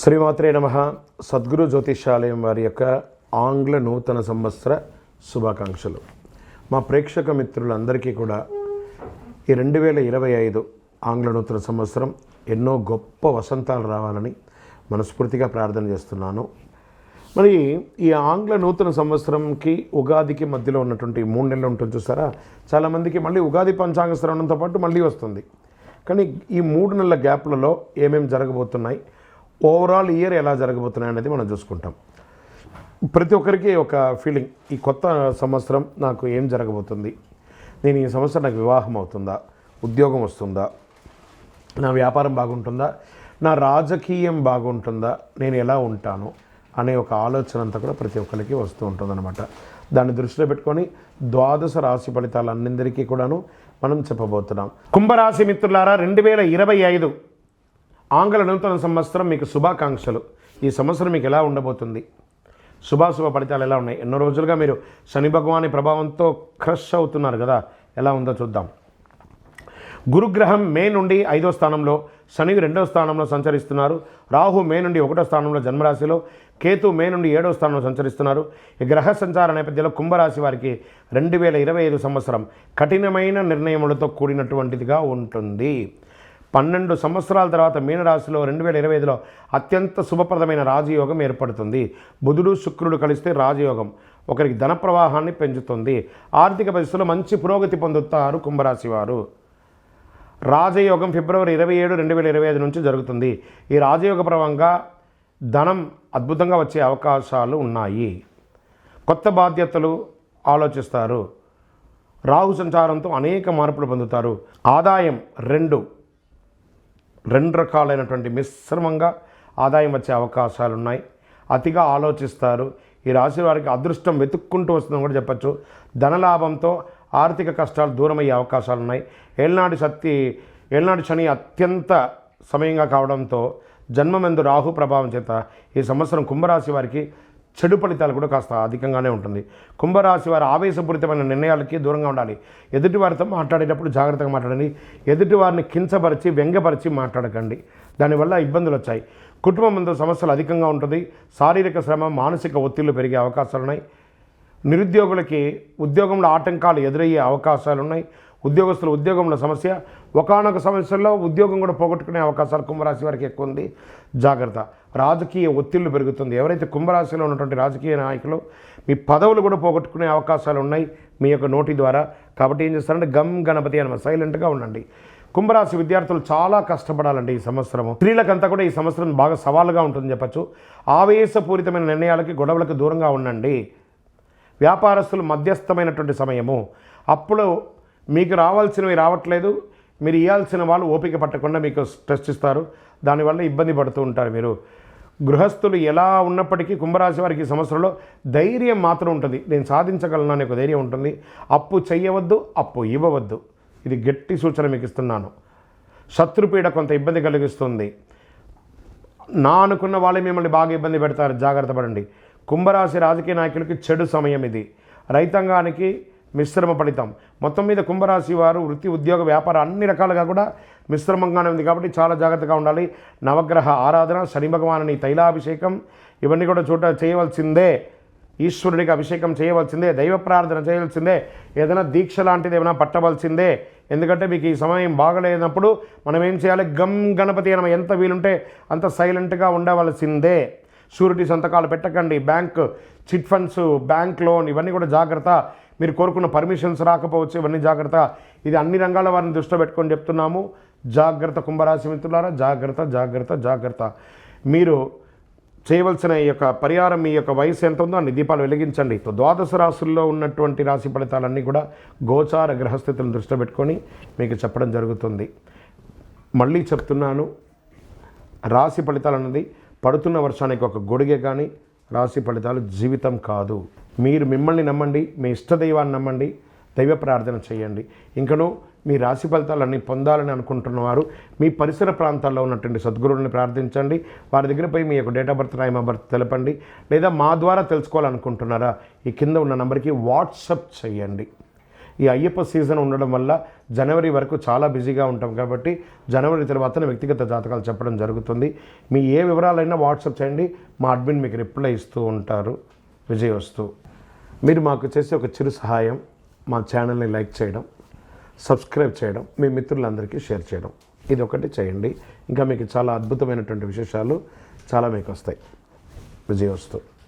శ్రీమాత్రే నమ. సద్గురు జ్యోతిషాలయం వారి యొక్క ఆంగ్ల నూతన సంవత్సర శుభాకాంక్షలు. మా ప్రేక్షక మిత్రులందరికీ కూడా ఈ రెండు వేల ఇరవై ఐదు ఆంగ్ల నూతన సంవత్సరం ఎన్నో గొప్ప వసంతాలు రావాలని మనస్ఫూర్తిగా ప్రార్థన చేస్తున్నాను. మరి ఈ ఆంగ్ల నూతన సంవత్సరంకి ఉగాదికి మధ్యలో ఉన్నటువంటి మూడు నెలలు ఉంటుంది చూసారా? చాలామందికి మళ్ళీ ఉగాది పంచాంగ శ్రవణంతో పాటు మళ్ళీ వస్తుంది. కానీ ఈ మూడు నెలల గ్యాప్లలో ఏమేమి జరగబోతున్నాయి? ఓవరాల్ ఇయర్ ఎలా జరగబోతున్నాయి అనేది మనం చూసుకుంటాం. ప్రతి ఒక్కరికి ఒక ఫీలింగ్ ఈ కొత్త సంవత్సరం నాకు ఏం జరగబోతుంది? నేను ఈ సంవత్సరం నాకు వివాహం అవుతుందా? ఉద్యోగం వస్తుందా? నా వ్యాపారం బాగుంటుందా? నా రాజకీయం బాగుంటుందా? నేను ఎలా ఉంటాను? అనే ఒక ఆలోచన అంతా కూడా ప్రతి ఒక్కరికి వస్తూ ఉంటుందన్నమాట. దాన్ని దృష్టిలో పెట్టుకొని ద్వాదశ రాశి ఫలితాలన్నిందరికీ కూడాను మనం చెప్పబోతున్నాం. కుంభరాశి మిత్రులారా రెండు వేల ఇరవై ఐదు ఆంగ్ల నూతన సంవత్సరం మీకు శుభాకాంక్షలు. ఈ సంవత్సరం మీకు ఎలా ఉండబోతుంది? శుభాశుభ ఫలితాలు ఎలా ఉన్నాయి? ఎన్నో రోజులుగా మీరు శని భగవాని ప్రభావంతో క్రష్ అవుతున్నారు కదా. ఎలా ఉందో చూద్దాం. గురుగ్రహం మే నుండి ఐదో స్థానంలో శని రెండో స్థానంలో సంచరిస్తున్నారు. రాహు మే నుండి ఒకటో స్థానంలో జన్మరాశిలో కేతు మే నుండి ఏడో స్థానంలో సంచరిస్తున్నారు. ఈ గ్రహ సంచార నేపథ్యంలో కుంభరాశి వారికి రెండు వేల ఇరవై ఐదు సంవత్సరం కఠినమైన నిర్ణయములతో కూడినటువంటిదిగా ఉంటుంది. పన్నెండు సంవత్సరాల తర్వాత మీనరాశిలో రెండు వేల ఇరవై ఐదులో అత్యంత శుభప్రదమైన రాజయోగం ఏర్పడుతుంది. బుధుడు శుక్రుడు కలిస్తే రాజయోగం ఒకరికి ధన ప్రవాహాన్ని పెంచుతుంది. ఆర్థిక పరిస్థితుల్లో మంచి పురోగతి పొందుతారు కుంభరాశి వారు రాజయోగం ఫిబ్రవరి ఇరవై ఏడు రెండు వేల ఇరవై ఐదు నుంచి జరుగుతుంది. ఈ రాజయోగ ప్రభావంగా ధనం అద్భుతంగా వచ్చే అవకాశాలు ఉన్నాయి. కొత్త బాధ్యతలు ఆలోచిస్తారు. రాహు సంచారంతో అనేక మార్పులు పొందుతారు. ఆదాయం రెండు రెండు రకాలైనటువంటి మిశ్రమంగా ఆదాయం వచ్చే అవకాశాలు ఉన్నాయి అతిగా ఆలోచిస్తారు. ఈ రాశి వారికి అదృష్టం వెతుక్కుంటూ వస్తుందని కూడా చెప్పచ్చు. ధనలాభంతో ఆర్థిక కష్టాలు దూరమయ్యే అవకాశాలు ఉన్నాయి ఏళ్ళనాటి శక్తి ఏళ్ళనాటి శని అత్యంత సమయంగా కావడంతో జన్మమెందు రాహు ప్రభావం చేత ఈ సంవత్సరం కుంభరాశి వారికి చెడు ఫలితాలు కూడా కాస్త అధికంగానే ఉంటుంది. కుంభరాశి వారి ఆవేశపూరితమైన నిర్ణయాలకి దూరంగా ఉండాలి. ఎదుటివారితో మాట్లాడేటప్పుడు జాగ్రత్తగా మాట్లాడండి. ఎదుటివారిని కించపరిచి వ్యంగపరిచి మాట్లాడకండి. దానివల్ల ఇబ్బందులు వచ్చాయి. కుటుంబంతో సమస్యలు అధికంగా ఉంటుంది. శారీరక శ్రమ మానసిక ఒత్తిళ్ళు పెరిగే అవకాశాలు ఉన్నాయి నిరుద్యోగులకి ఉద్యోగంలో ఆటంకాలు ఎదురయ్యే అవకాశాలు ఉన్నాయి ఉద్యోగస్తుల ఉద్యోగంలో సమస్య. ఒకనొక సమస్యల్లో ఉద్యోగం కూడా పోగొట్టుకునే అవకాశాలు కుంభరాశి వారికి ఎక్కువ ఉంది. జాగ్రత్త. రాజకీయ ఒత్తిళ్ళు పెరుగుతుంది. ఎవరైతే కుంభరాశిలో ఉన్నటువంటి రాజకీయ నాయకులు మీ పదవులు కూడా పోగొట్టుకునే అవకాశాలు ఉన్నాయి మీ యొక్క నోటి ద్వారా. కాబట్టి ఏం చేస్తారంటే గమ్ గణపతి అనమాట సైలెంట్గా ఉండండి. కుంభరాశి విద్యార్థులు చాలా కష్టపడాలండి ఈ సంవత్సరము. స్త్రీలకంతా కూడా ఈ సంవత్సరం బాగా సవాలుగా ఉంటుందని చెప్పచ్చు. ఆవేశపూరితమైన నిర్ణయాలకి గొడవలకు దూరంగా ఉండండి. వ్యాపారస్తులు మధ్యస్థమైనటువంటి సమయము. అప్పుడు మీకు రావాల్సినవి రావట్లేదు మీరు ఇవ్వాల్సిన వాళ్ళు ఓపిక పట్టకుండా మీకు స్ట్రెస్ ఇస్తారు. దానివల్ల ఇబ్బంది పడుతూ ఉంటారు మీరు. గృహస్థులు ఎలా ఉన్నప్పటికీ కుంభరాశి వారికి ఈ సంవత్సరంలో ధైర్యం మాత్రం ఉంటుంది. నేను సాధించగలను అనే ఒక ధైర్యం ఉంటుంది. అప్పు చేయవద్దు అప్పు ఇవ్వవద్దు. ఇది గట్టి సూచన మీకు ఇస్తున్నాను. శత్రుపీడ కొంత ఇబ్బంది కలిగిస్తుంది. నా అనుకున్న వాళ్ళే మిమ్మల్ని బాగా ఇబ్బంది పెడతారు. జాగ్రత్త పడండి. కుంభరాశి రాజకీయ నాయకులకి చెడు సమయం ఇది. రైతాంగానికి మిశ్రమ ఫలితం మొత్తం మీద కుంభరాశి వారు వృత్తి ఉద్యోగ వ్యాపారం అన్ని రకాలుగా కూడా మిశ్రమంగానే ఉంది కాబట్టి చాలా జాగ్రత్తగా ఉండాలి. నవగ్రహ ఆరాధన శని భగవానుని తైలాభిషేకం ఇవన్నీ కూడా చూడ చేయవలసిందే. ఈశ్వరుడికి అభిషేకం చేయవలసిందే. దైవ ప్రార్థన చేయవలసిందే. ఏదైనా దీక్ష లాంటిది ఏమైనా పట్టవలసిందే. ఎందుకంటే మీకు ఈ సమయం బాగలేనప్పుడు మనం ఏం చేయాలి? గమ్ గణపతి మనం ఎంత వీలుంటే అంత సైలెంట్గా ఉండవలసిందే. షూరిటీ సంతకాలు పెట్టకండి. Bank chit funds bank loan ఇవన్నీ కూడా జాగ్రత్త. మీరు కోరుకున్న పర్మిషన్స్ రాకపోవచ్చు ఇవన్నీ జాగ్రత్త ఇది అన్ని రంగాల వారిని దృష్టిలో పెట్టుకొని చెప్తున్నాము. జాగ్రత్త కుంభరాశి మిత్రులారా జాగ్రత్త జాగ్రత్త జాగ్రత్త. మీరు చేయవలసిన ఈ యొక్క పరిహారం మీ యొక్క వయసు ఎంత ఉందో అన్ని దీపాలు వెలిగించండి. ద్వాదశ రాశుల్లో ఉన్నటువంటి రాశి ఫలితాలన్నీ కూడా గోచార గ్రహస్థితులను దృష్టిలో పెట్టుకొని మీకు చెప్పడం జరుగుతుంది. మళ్ళీ చెప్తున్నాను రాశి ఫలితాలు అన్నది పడుతున్న వర్షానికి ఒక గొడుగే కానీ రాశి ఫలితాలు జీవితం కాదు. మీరు మిమ్మల్ని నమ్మండి మీ ఇష్టదైవాన్ని నమ్మండి దైవ ప్రార్థన చేయండి. ఇంకనూ మీ రాశి ఫలితాలన్నీ పొందాలని అనుకుంటున్నవారు మీ పరిసర ప్రాంతాల్లో ఉన్నటువంటి సద్గురువుని ప్రార్థించండి. వారి దగ్గర పోయి మీ యొక్క date of birth time of birth తెలపండి. లేదా మా ద్వారా తెలుసుకోవాలనుకుంటున్నారా ఈ కింద ఉన్న నెంబర్కి వాట్సప్ చేయండి. ఈ అయ్యప్ప సీజన్ ఉండడం వల్ల జనవరి వరకు చాలా బిజీగా ఉంటాం కాబట్టి జనవరి తర్వాత వ్యక్తిగత జాతకాలు చెప్పడం జరుగుతుంది. మీ ఏ వివరాలైనా వాట్సాప్ చేయండి. మా అడ్మిన్ మీకు రిప్లై ఇస్తూ ఉంటారు. విజయవస్తు మీరు మాకు చేసే ఒక చిరు సహాయం మా ఛానల్ని లైక్ చేయడం సబ్స్క్రైబ్ చేయడం మీ మిత్రులందరికీ షేర్ చేయడం. ఇది ఒకటి చేయండి. ఇంకా మీకు చాలా అద్భుతమైనటువంటి విశేషాలు చాలా మీకు వస్తాయి. విజయవస్తు